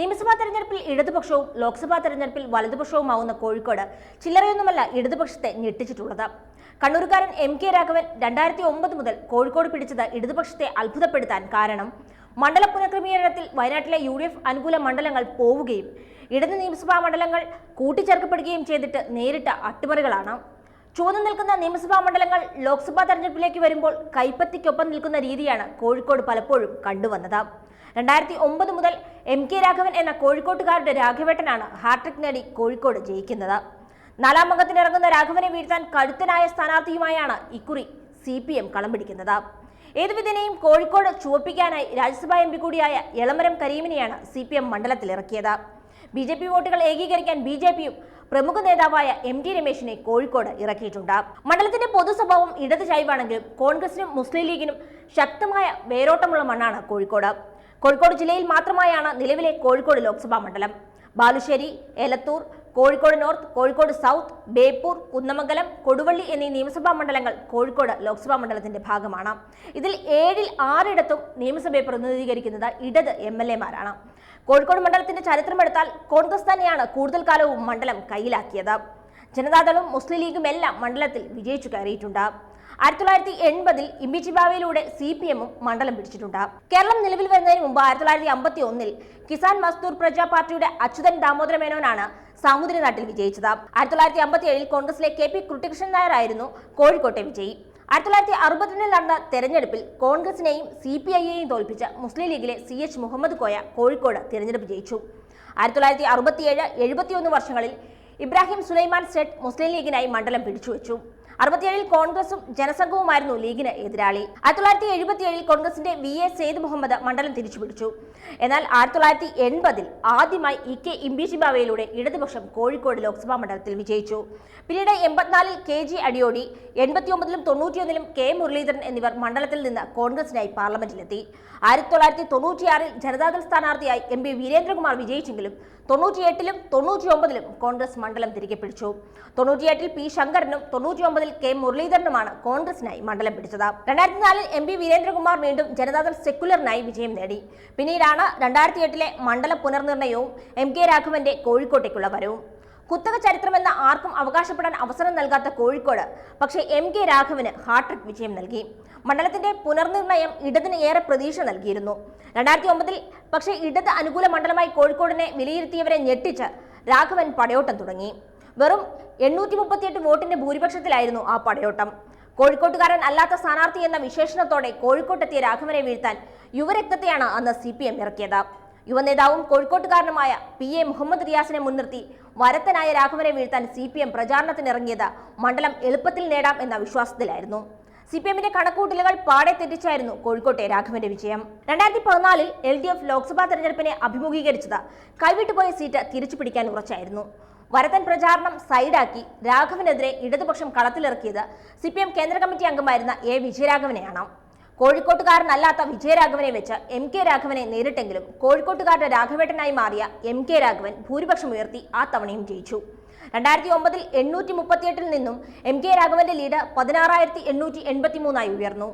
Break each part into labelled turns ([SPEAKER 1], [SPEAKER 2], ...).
[SPEAKER 1] നിയമസഭാ തെരഞ്ഞെടുപ്പിൽ ഇടതുപക്ഷവും ലോക്സഭാ തെരഞ്ഞെടുപ്പിൽ വലതുപക്ഷവുമാവുന്ന കോഴിക്കോട് ചില്ലറയൊന്നുമല്ല ഇടതുപക്ഷത്തെ ഞെട്ടിച്ചിട്ടുള്ളത്. കണ്ണൂരുകാരൻ എം കെ രാഘവൻ രണ്ടായിരത്തി ഒമ്പത് മുതൽ കോഴിക്കോട് പിടിച്ചത് ഇടതുപക്ഷത്തെ അത്ഭുതപ്പെടുത്താൻ കാരണം. മണ്ഡല പുനഃക്രമീകരണത്തിൽ വയനാട്ടിലെ യു ഡി എഫ് അനുകൂല മണ്ഡലങ്ങൾ പോവുകയും ഇടത് നിയമസഭാ മണ്ഡലങ്ങൾ കൂട്ടിച്ചേർക്കപ്പെടുകയും ചെയ്തിട്ട് നേരിട്ട അട്ടിമറികളാണ്. ചുവന്നു നിൽക്കുന്ന നിയമസഭാ മണ്ഡലങ്ങൾ ലോക്സഭാ തെരഞ്ഞെടുപ്പിലേക്ക് വരുമ്പോൾ കൈപ്പത്തിക്കൊപ്പം നിൽക്കുന്ന രീതിയാണ് കോഴിക്കോട് പലപ്പോഴും കണ്ടുവന്നത്. രണ്ടായിരത്തി ഒമ്പത് മുതൽ എം കെ രാഘവൻ എന്ന കോഴിക്കോട്ടുകാരുടെ രാഘവേട്ടനാണ് ഹാട്രിക് നേടി കോഴിക്കോട് ജയിക്കുന്നത്. നാലാം അംഗത്തിനിറങ്ങുന്ന രാഘവനെ വീഴ്ത്താൻ കഴുത്തനായ സ്ഥാനാർത്ഥിയുമായാണ് ഇക്കുറി സി പി എം കളം പിടിക്കുന്നത്. ഏതുവിധേനയും കോഴിക്കോട് ചുവപ്പിക്കാനായി രാജ്യസഭാ എം പി കൂടിയായ എളമരം കരീമിനെയാണ് സി പി എം മണ്ഡലത്തിലിറക്കിയത്. ബി ജെ പി വോട്ടുകൾ ഏകീകരിക്കാൻ ബി ജെ പിയും പ്രമുഖ നേതാവായ എം ടി രമേശിനെ കോഴിക്കോട് ഇറക്കിയിട്ടുണ്ട്. മണ്ഡലത്തിന്റെ പൊതുസ്വഭാവം ഇടത് ചായ്വാണെങ്കിലും കോൺഗ്രസിനും മുസ്ലിം ലീഗിനും ശക്തമായ വേരോട്ടമുള്ള മണ്ണാണ് കോഴിക്കോട്. കോഴിക്കോട് ജില്ലയിൽ മാത്രമായാണ് നിലവിലെ കോഴിക്കോട് ലോക്സഭാ മണ്ഡലം. ബാലുശ്ശേരി എലത്തൂർ കോഴിക്കോട് നോർത്ത് കോഴിക്കോട് സൗത്ത് ബേപ്പൂർ കുന്നമംഗലം കൊടുവള്ളി എന്നീ നിയമസഭാ മണ്ഡലങ്ങൾ കോഴിക്കോട് ലോക്സഭാ മണ്ഡലത്തിന്റെ ഭാഗമാണ്. ഇതിൽ ഏഴിൽ ആറിടത്തും നിയമസഭയെ പ്രതിനിധീകരിക്കുന്നത് ഇടത് എം എൽ എമാരാണ്. കോഴിക്കോട് മണ്ഡലത്തിന്റെ ചരിത്രമെടുത്താൽ കോൺഗ്രസ് തന്നെയാണ് കൂടുതൽ കാലവും മണ്ഡലം കയ്യിലാക്കിയത്. ജനതാദളും മുസ്ലിം ലീഗും എല്ലാം മണ്ഡലത്തിൽ വിജയിച്ചു കയറിയിട്ടുണ്ട്. ആയിരത്തി തൊള്ളായിരത്തി എൺപതിൽ ഇമ്പിച്ചിബാവയിലൂടെ സി പി എമ്മും മണ്ഡലം പിടിച്ചിട്ടുണ്ട്. കേരളം നിലവിൽ വരുന്നതിന് മുമ്പ് ആയിരത്തി തൊള്ളായിരത്തി അമ്പത്തി ഒന്നിൽ കിസാൻ മസ്ദൂർ പ്രജാ പാർട്ടിയുടെ അച്യുതൻ ദാമോദര മേനോനാണ് സാമൂതിരി നാട്ടിൽ വിജയിച്ചത്. ആയിരത്തി തൊള്ളായിരത്തി അമ്പത്തി ഏഴിൽ കോൺഗ്രസിലെ കെ പി കുട്ടികൃഷ്ണൻ നായർ ആയിരുന്നു കോഴിക്കോട്ടെ വിജയി. ആയിരത്തി തൊള്ളായിരത്തി അറുപത്തിരണ്ടിൽ നടന്ന തെരഞ്ഞെടുപ്പിൽ കോൺഗ്രസിനെയും സി പി ഐയെയും തോൽപ്പിച്ച മുസ്ലിം ലീഗിലെ സി എച്ച് മുഹമ്മദ് കോയ കോഴിക്കോട് തിരഞ്ഞെടുപ്പ് ജയിച്ചു. ആയിരത്തി തൊള്ളായിരത്തി അറുപത്തിയേഴ് എഴുപത്തിയൊന്ന് വർഷങ്ങളിൽ ഇബ്രാഹിം സുലൈമാൻ സെറ്റ് മുസ്ലിം ലീഗിനായി മണ്ഡലം പിടിച്ചുവെച്ചു. അറുപത്തിയേഴിൽ കോൺഗ്രസും ജനസംഘവുമായിരുന്നു ലീഗിന് എതിരാളി. ആയിരത്തി തൊള്ളായിരത്തി എഴുപത്തിയേഴിൽ കോൺഗ്രസിന്റെ വി എ സെയ്ദ് മുഹമ്മദ് മണ്ഡലം തിരിച്ചുപിടിച്ചു. എന്നാൽ ആയിരത്തി തൊള്ളായിരത്തി എൺപതിൽ ആദ്യമായി ഇ കെ ഇംബീഷിബാവയിലൂടെ ഇടതുപക്ഷം കോഴിക്കോട് ലോക്സഭാ മണ്ഡലത്തിൽ വിജയിച്ചു. പിന്നീട് എൺപത്തിനാലിൽ കെ ജി അടിയോടി എൺപത്തിയൊമ്പതിലും തൊണ്ണൂറ്റിയൊന്നിലും കെ മുരളീധരൻ എന്നിവർ മണ്ഡലത്തിൽ നിന്ന് കോൺഗ്രസിനായി പാർലമെന്റിലെത്തി. ആയിരത്തി തൊള്ളായിരത്തി തൊണ്ണൂറ്റിയാറിൽ ജനതാദൾ സ്ഥാനാർത്ഥിയായി എം പി വീരേന്ദ്രകുമാർ വിജയിച്ചെങ്കിലും തൊണ്ണൂറ്റിയെട്ടിലും തൊണ്ണൂറ്റിയൊമ്പതിലും കോൺഗ്രസ് മണ്ഡലം തിരികെ പിടിച്ചു. തൊണ്ണൂറ്റിയെട്ടിൽ പി ശങ്കരനും തൊണ്ണൂറ്റിയൊമ്പതിൽ കെ മുരളീധരനുമാണ് കോൺഗ്രസിനായി മണ്ഡലം പിടിച്ചത്. രണ്ടായിരത്തി നാലിൽ എം പി വീരേന്ദ്രകുമാർ വീണ്ടും ജനതാദൾ സെക്യുലറിനായി വിജയം നേടി. പിന്നീടാണ് രണ്ടായിരത്തി എട്ടിലെ മണ്ഡല പുനർനിർണയവും എം കെ രാഘവന്റെ കോഴിക്കോട്ടേക്കുള്ള വരവും കുത്തക ചരിത്രമെന്ന ആർക്കും അവകാശപ്പെടാൻ അവസരം നൽകാത്ത കോഴിക്കോട് പക്ഷേ എം കെ രാഘവന് ഹാട്രിക് വിജയം നൽകി. മണ്ഡലത്തിന്റെ പുനർനിർണയം ഇടതിന് ഏറെ പ്രതീക്ഷ നൽകിയിരുന്നു. രണ്ടായിരത്തി ഒമ്പതിൽ പക്ഷേ ഇടത് അനുകൂല മണ്ഡലമായി കോഴിക്കോടിനെ വിലയിരുത്തിയവരെ ഞെട്ടിച്ച് രാഘവൻ പടയോട്ടം തുടങ്ങി. വെറും എണ്ണൂറ്റി മുപ്പത്തിയെട്ട് വോട്ടിന്റെ ഭൂരിപക്ഷത്തിലായിരുന്നു ആ പടയോട്ടം. കോഴിക്കോട്ടുകാരൻ അല്ലാത്ത സ്ഥാനാർത്ഥി എന്ന വിശേഷണത്തോടെ കോഴിക്കോട്ടെത്തിയ രാഘവനെ വീഴ്ത്താൻ യുവരക്തത്തെയാണ് അന്ന് സി പി എം ഇറക്കിയത്. യുവനേതാവും കോഴിക്കോട്ടുകാരനുമായ പി എ മുഹമ്മദ് റിയാസിനെ മുൻനിർത്തി വരത്തനായ രാഘവനെ വീഴ്ത്താൻ സി പി എം പ്രചാരണത്തിനിറങ്ങിയത് മണ്ഡലം എളുപ്പത്തിൽ നേടാം എന്ന വിശ്വാസത്തിലായിരുന്നു. സി പി എമ്മിന്റെ കണക്കൂട്ടലുകൾ പാടെ തെറ്റിച്ചായിരുന്നു കോഴിക്കോട്ടെ രാഘവന്റെ വിജയം. രണ്ടായിരത്തി പതിനാലിൽ എൽ ഡി എഫ് ലോക്സഭാ തെരഞ്ഞെടുപ്പിനെ അഭിമുഖീകരിച്ചത് കൈവിട്ടുപോയ സീറ്റ് തിരിച്ചു പിടിക്കാൻ ഉറച്ചായിരുന്നു. വരത്തൻ പ്രചാരണം സൈഡാക്കി രാഘവനെതിരെ ഇടതുപക്ഷം കളത്തിലിറക്കിയത് സി പി എം കേന്ദ്ര കമ്മിറ്റി അംഗമായിരുന്ന എ വിജയരാഘവനെയാണ്. കോഴിക്കോട്ടുകാരനല്ലാത്ത വിജയരാഘവനെ വെച്ച് എം കെ രാഘവനെ നേരിട്ടെങ്കിലും കോഴിക്കോട്ടുകാരുടെ രാഘവേട്ടനായി മാറിയ എം കെ രാഘവൻ ഭൂരിപക്ഷം ഉയർത്തി ആ തവണയും ജയിച്ചു. രണ്ടായിരത്തി ഒമ്പതിൽ എണ്ണൂറ്റി മുപ്പത്തിയെട്ടിൽ നിന്നും എം കെ രാഘവന്റെ ലീഡ് പതിനാറായിരത്തി എണ്ണൂറ്റി എൺപത്തി മൂന്നായി ഉയർന്നു.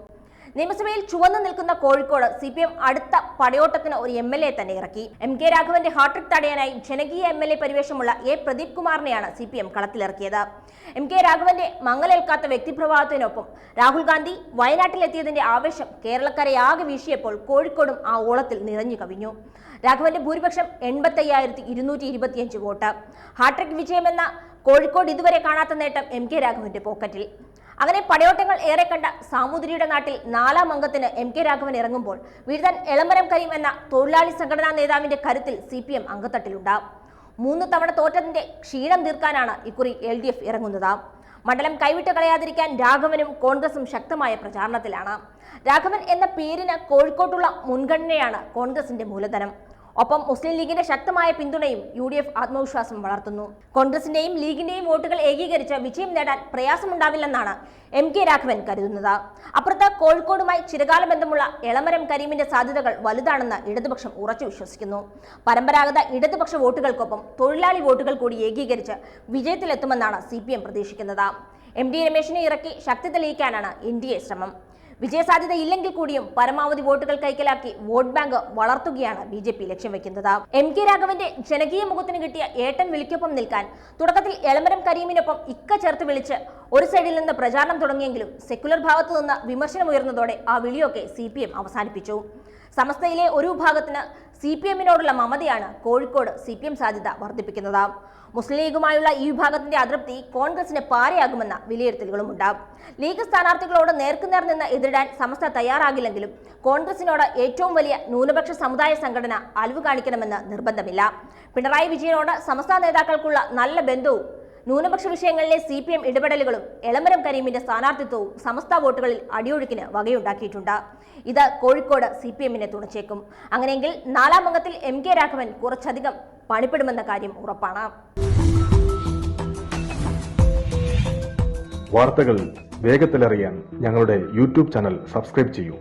[SPEAKER 1] നിയമസഭയിൽ ചുവന്നു നിൽക്കുന്ന കോഴിക്കോട് സി പി എം അടുത്ത പടയോട്ടത്തിന് ഒരു എം എൽ എ തന്നെ ഇറക്കി. എം കെ രാഘവന്റെ ഹാട്രിക് തടയാനായി ജനകീയ എം എൽ എ പരിവേഷമുള്ള എ പ്രദീപ് കുമാറിനെയാണ് സി പി എം കളത്തിലിറക്കിയത്. എം കെ രാഘവന്റെ മങ്ങലേൽക്കാത്ത വ്യക്തിപ്രഭാവത്തിനൊപ്പം രാഹുൽ ഗാന്ധി വയനാട്ടിലെത്തിയതിന്റെ ആവേശം കേരളക്കരയാകെ വീശിയപ്പോൾ കോഴിക്കോടും ആ ഓളത്തിൽ നിറഞ്ഞു കവിഞ്ഞു. രാഘവന്റെ ഭൂരിപക്ഷം എൺപത്തയ്യായിരത്തി ഇരുന്നൂറ്റി ഇരുപത്തിയഞ്ച് വോട്ട്. ഹാട്രിക് വിജയമെന്ന കോഴിക്കോട് ഇതുവരെ കാണാത്ത നേട്ടം എം കെ രാഘവന്റെ പോക്കറ്റിൽ. അങ്ങനെ പടയോട്ടങ്ങൾ ഏറെ കണ്ട സാമൂതിരിയുടെ നാട്ടിൽ നാലാം അംഗത്തിന് എം കെ രാഘവൻ ഇറങ്ങുമ്പോൾ വീഴ്ത്താൻ എളമരം കരീം എന്ന തൊഴിലാളി സംഘടനാ നേതാവിന്റെ കരുത്തിൽ സി പി എം അംഗത്തട്ടിലുണ്ടാവും മൂന്ന് തവണ തോറ്റതിന്റെ ക്ഷീണം തീർക്കാനാണ് ഇക്കുറി എൽ ഡി എഫ് ഇറങ്ങുന്നത്. മണ്ഡലം കൈവിട്ട് കളയാതിരിക്കാൻ രാഘവനും കോൺഗ്രസും ശക്തമായ പ്രചാരണത്തിലാണ്. രാഘവൻ എന്ന പേരിന് കോഴിക്കോട്ടുള്ള മുൻഗണനയാണ് കോൺഗ്രസിന്റെ മൂലധനം. ഒപ്പം മുസ്ലിം ലീഗിന്റെ ശക്തമായ പിന്തുണയും യു ഡി എഫ് ആത്മവിശ്വാസം വളർത്തുന്നു. കോൺഗ്രസിന്റെയും ലീഗിന്റെയും വോട്ടുകൾ ഏകീകരിച്ച് വിജയം നേടാൻ പ്രയാസമുണ്ടാവില്ലെന്നാണ് എം കെ രാഘവൻ കരുതുന്നത്. അപ്പുറത്ത് കോഴിക്കോടുമായി ചിരകാല ബന്ധമുള്ള എളമരം കരീമിന്റെ സാധ്യതകൾ വലുതാണെന്ന് ഇടതുപക്ഷം ഉറച്ചു വിശ്വസിക്കുന്നു. പരമ്പരാഗത ഇടതുപക്ഷ വോട്ടുകൾക്കൊപ്പം തൊഴിലാളി വോട്ടുകൾ കൂടി ഏകീകരിച്ച് വിജയത്തിലെത്തുമെന്നാണ് സി പ്രതീക്ഷിക്കുന്നത്. എം ഡി രമേശിനെ ഇറക്കി ശക്തി തെളിയിക്കാനാണ് എൻ ഡി എ ശ്രമം. വിജയസാധ്യത ഇല്ലെങ്കിൽ കൂടിയും പരമാവധി വോട്ടുകൾ കൈക്കലാക്കി വോട്ട് ബാങ്ക് വളർത്തുകയാണ് ബി ജെ പി ലക്ഷ്യം വെക്കുന്നത്. എം കെ രാഘവന്റെ ജനകീയ മുഖത്തിന് കിട്ടിയ ഏട്ടൻ വിളിക്കൊപ്പം നിൽക്കാൻ തുടക്കത്തിൽ എളമരം കരീമിനൊപ്പം ഇക്ക ചേർത്ത് വിളിച്ച് ഒരു സൈഡിൽ നിന്ന് പ്രചാരണം തുടങ്ങിയെങ്കിലും സെക്യുലർ ഭാഗത്തു നിന്ന് വിമർശനം ഉയർന്നതോടെ ആ വിളിയൊക്കെ സി അവസാനിപ്പിച്ചു. സമസ്തയിലെ ഒരു വിഭാഗത്തിന് സി പി എമ്മിനോടുള്ള മമതയാണ് കോഴിക്കോട് സി പി എം സാധ്യത വർദ്ധിപ്പിക്കുന്നത്. മുസ്ലിം ലീഗുമായുള്ള ഈ വിഭാഗത്തിന്റെ അതൃപ്തി കോൺഗ്രസിന് പാരയാകുമെന്ന വിലയിരുത്തലുകളുമുണ്ട് ലീഗ് സ്ഥാനാർത്ഥികളോട് നേർക്കുനേർ നിന്ന് എതിരിടാൻ സമസ്ത തയ്യാറാകില്ലെങ്കിലും കോൺഗ്രസിനോട് ഏറ്റവും വലിയ ന്യൂനപക്ഷ സമുദായ സംഘടന അലിവ് കാണിക്കണമെന്ന് നിർബന്ധമില്ല. പിണറായി വിജയനോട് സമസ്ത നേതാക്കൾക്കുള്ള നല്ല ബന്ധവും ന്യൂനപക്ഷ വിഷയങ്ങളിലെ സി പി എം ഇടപെടലുകളും എളമരം കരീമിന്റെ സ്ഥാനാർത്ഥിത്വവും സമസ്ത വോട്ടുകളിൽ അടിയൊഴുക്കിന് വകയുണ്ടാക്കിയിട്ടുണ്ട്. ഇത് കോഴിക്കോട് സി പി എമ്മിനെ തുണച്ചേക്കും. അങ്ങനെയെങ്കിൽ നാലാം അംഗത്തിൽ എം കെ രാഘവൻ കുറച്ചധികം പണിപ്പെടുമെന്ന കാര്യം ഉറപ്പാണ്.
[SPEAKER 2] വാർത്തകൾ വേഗത്തിലറിയാൻ ഞങ്ങളുടെ യൂട്യൂബ് ചാനൽ സബ്സ്ക്രൈബ് ചെയ്യൂ.